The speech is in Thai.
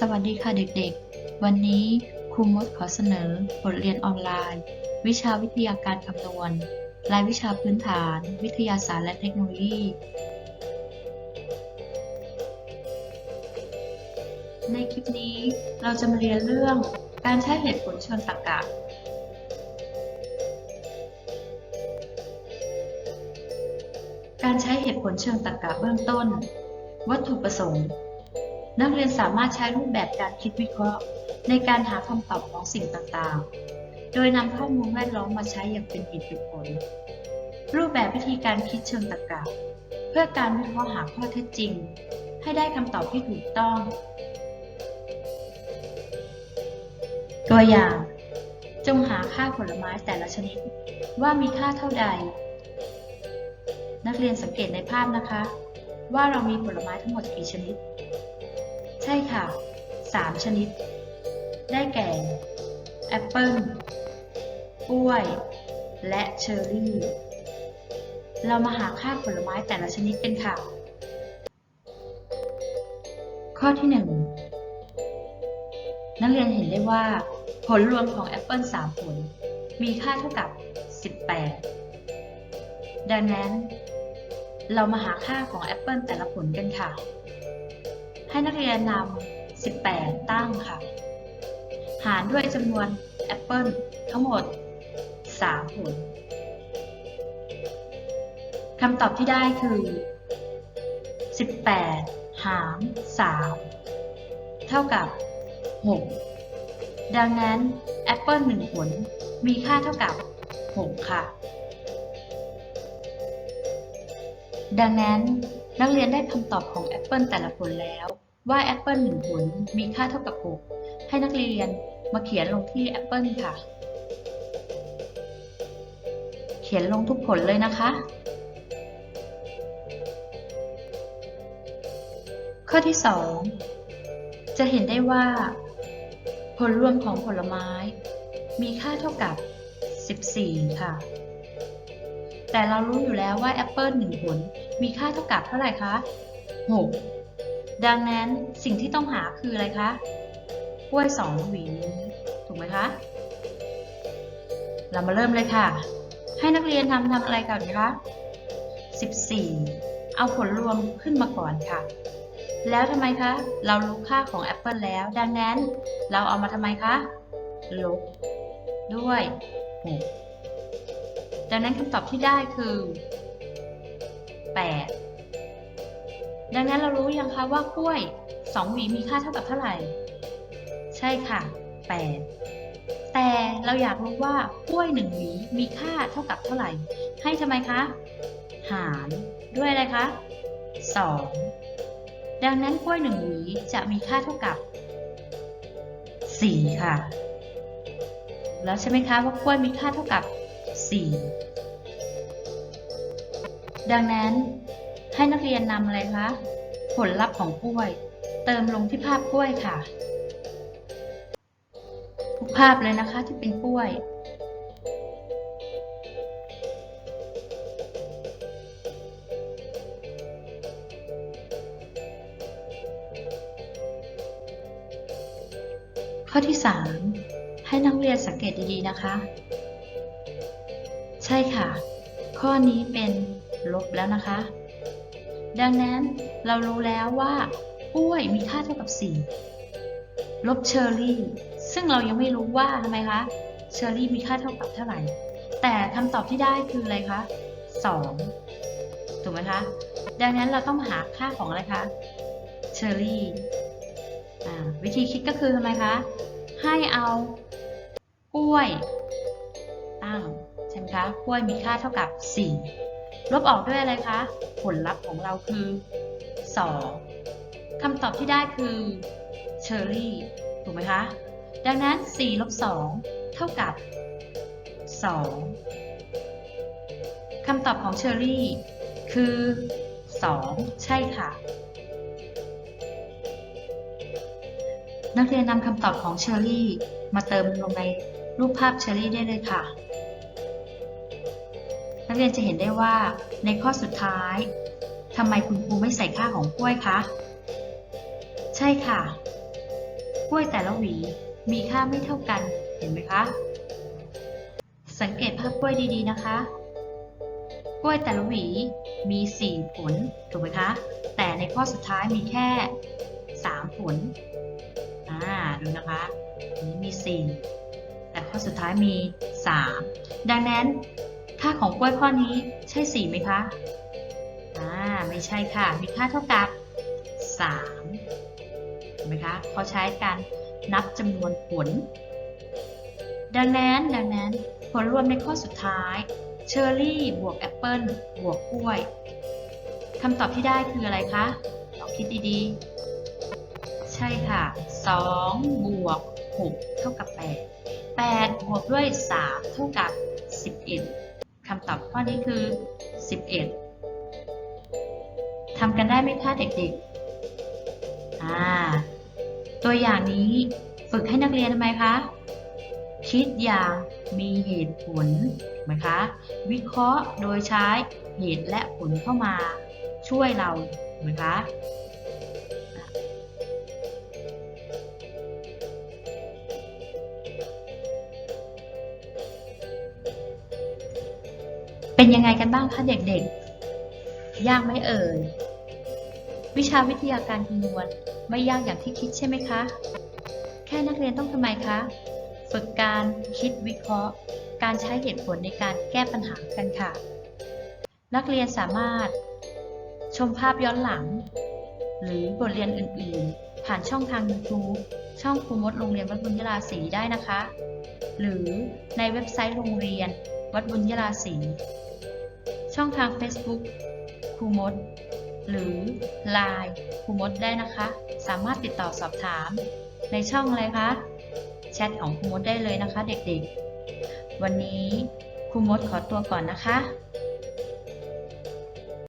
สวัสดีค่ะเด็กๆ วันนี้ครูมดขอเสนอบทเรียนออนไลน์ วิชาวิทยาการคำนวณ รายวิชาพื้นฐาน วิทยาศาสตร์และเทคโนโลยี ในคลิปนี้เราจะมาเรียนเรื่องการใช้เหตุผลเชิงตรรกะการใช้เหตุผลเชิงตรรกะเบื้องต้น วัตถุประสงค์ นักเรียนสามารถใช้รูปแบบการคิดวิเคราะห์ ในการหาคำตอบของสิ่งต่างๆ โดยนำข้อมูลแวดล้อมมาใช้อย่างเป็นเหตุเป็นผล รูปแบบวิธีการคิดเชิงตรรกะ เพื่อการวิเคราะห์หาข้อเท็จจริง ให้ได้คำตอบที่ถูกต้อง ตัวอย่าง จงหาค่าผลไม้แต่ละชนิด ว่ามีค่าเท่าใด นักเรียนสังเกตในภาพนะคะ ว่าเรามีผลไม้ทั้งหมดกี่ชนิด ใช่ค่ะ 3 ชนิด ได้แก่ แอปเปิ้ลกล้วย และเชอร์รี่ เรามาหาค่าผลไม้แต่ละชนิดกันค่ะ ข้อที่ 1 นักเรียนเห็นได้ว่า ผลรวมของแอปเปิ้ล3 ผล มีค่าเท่ากับ 18 ดังนั้น เรามาหาค่าของแอปเปิ้ลแต่ละผลกันค่ะ ให้นักเรียนนำ 18 ตั้งค่ะ หารด้วยจำนวนแอปเปิลทั้งหมด 3 ผล คำตอบที่ได้คือ 18 หาร 3 เท่ากับ 6 ดังนั้นแอปเปิล1ผลมีค่าเท่ากับ 6 ค่ะ ดังนั้นนักเรียนได้คำตอบของแอปเปิลแต่ละผลแล้ว ว่าแอปเปิลหนึ่งผลมีค่าเท่ากับ 6 ให้นักเรียนมาเขียนลงที่แอปเปิลค่ะ เขียนลงทุกผลเลยนะคะ ข้อที่ 2 จะเห็นได้ว่า ผลรวมของผลไม้ มีค่าเท่ากับ 14 ค่ะ แต่เรารู้อยู่แล้วว่าแอปเปิล1ผลมีค่าเท่ากับเท่าไหร่คะ 6 ดังนั้นสิ่งที่ต้องหาคืออะไรคะกล้วย2หวีนี้ถูกไหมคะ เรามาเริ่มเลยค่ะ ให้นักเรียนทำทำอะไรก่อนคะ14 เอาผลรวมขึ้นมาก่อนค่ะ แล้วทำไมคะ เรารู้ค่าของแอปเปิลแล้ว ดังนั้นเราเอามาทำไมคะ ลบ ด้วย6ดังนั้นคำตอบที่ได้คือ 8 ดังนั้นเรารู้ยังคะว่ากล้วย 2 หวีมีค่าเท่ากับเท่าไหร่ ใช่ค่ะ 8 แต่เราอยากรู้ว่ากล้วย 1 หวีมีค่าเท่ากับเท่าไหร่ ให้ทำไมคะ หารด้วยอะไรคะ 2 ดังนั้นกล้วย 1 หวีจะมีค่าเท่ากับ 4 ค่ะ แล้วใช่ไหมคะว่ากล้วยมีค่าเท่ากับ 4 ดังนั้น ให้นักเรียนนำอะไรคะ ผลลัพธ์ของกล้วย เติมลงที่ภาพกล้วยค่ะ ทุกภาพเลยนะคะที่เป็นกล้วย ข้อที่ 3 ให้นักเรียนสังเกตดีๆนะคะ ใช่ค่ะ ข้อนี้เป็นลบแล้วนะคะ ดังนั้นเรารู้แล้วว่ากล้วยมีค่าเท่ากับ 4 ลบเชอร์รี่ ซึ่งเรายังไม่รู้ว่าทำไมคะ เชอร์รี่มีค่าเท่ากับเท่าไหร่ แต่คำตอบที่ได้คืออะไรคะ 2 ถูกไหมคะ ดังนั้นเราต้องหาค่าของอะไรคะ เชอร์รี่วิธีคิดก็คือทำไมคะ ให้เอากล้วยตั้งใช่ไหมคะ กล้วยมีค่าเท่ากับ 4 ลบออกด้วยอะไรคะ ผลลัพธ์ของเราคือ 2 คำตอบที่ได้คือเชอร์รี่ถูกไหมคะ ดังนั้น4ลบ2เท่ากับ 2 คำตอบของเชอร์รี่คือ 2 ใช่ค่ะ นักเรียนนำคำตอบของเชอร์รี่มาเติมลงในรูปภาพเชอร์รี่ได้เลยค่ะ เรียนจะเห็นได้ว่าในข้อสุดท้ายทำไมคุณครูไม่ใส่ค่าของกล้วยคะ ใช่ค่ะ กล้วยแต่ละหวีมีค่าไม่เท่ากัน เห็นไหมคะ สังเกตภาพกล้วยดีๆนะคะ กล้วยแต่ละหวีมี 4 ผล ถูกไหมคะ แต่ในข้อสุดท้ายมีแค่ 3 ผล อ่า ดูนะคะอันนี้มี 4 แต่ข้อสุดท้ายมี 3 ดังนั้น ค่าของกล้วยข้อนี้ใช่ 4 ไหมคะ อ่า ไม่ใช่ค่ะ มีค่าเท่ากับ3เห็นไหมคะเขาใช้การนับจำนวนผล ดังนั้น ดังนั้น ผลรวมในข้อสุดท้าย เชอร์รี่บวกแอปเปิลบวกกล้วยคำตอบที่ได้คืออะไรคะลองคิดดีๆ ใช่ค่ะ 2 บวก 6 เท่ากับ 8 8 บวกด้วย 3 เท่ากับ 11 คำตอบข้อนี้คือ 11 ทำกันได้ไหมคะเด็กๆ อ่า ตัวอย่างนี้ฝึกให้นักเรียนทำไมคะ คิดอย่างมีเหตุผลไหมคะ วิเคราะห์โดยใช้เหตุและผลเข้ามาช่วยเราไหมคะ เป็นยังไงกันบ้างคะเด็กๆ ยากไหมเอ่ย วิชาวิทยาการคำนวณไม่ยากอย่างที่คิดใช่ไหมคะ แค่นักเรียนต้องทำไมคะ ฝึกการคิดวิเคราะห์ การใช้เหตุผลในการแก้ปัญหากันค่ะ นักเรียนสามารถ ชมภาพย้อนหลัง หรือบทเรียนอื่นๆ ผ่านช่องทาง YouTube ช่องครูมดโรงเรียนวัดบุญยราศรีได้นะคะ หรือในเว็บไซต์โรงเรียน วัดบุญยราศีช่องทาง Facebook ครูมด หรือ Line ครูมดได้นะคะ สามารถติดต่อสอบถาม ในช่องอะไรคะแชทของครูมดได้เลยนะคะ เด็กๆ วันนี้ครูมดขอตัวก่อนนะคะ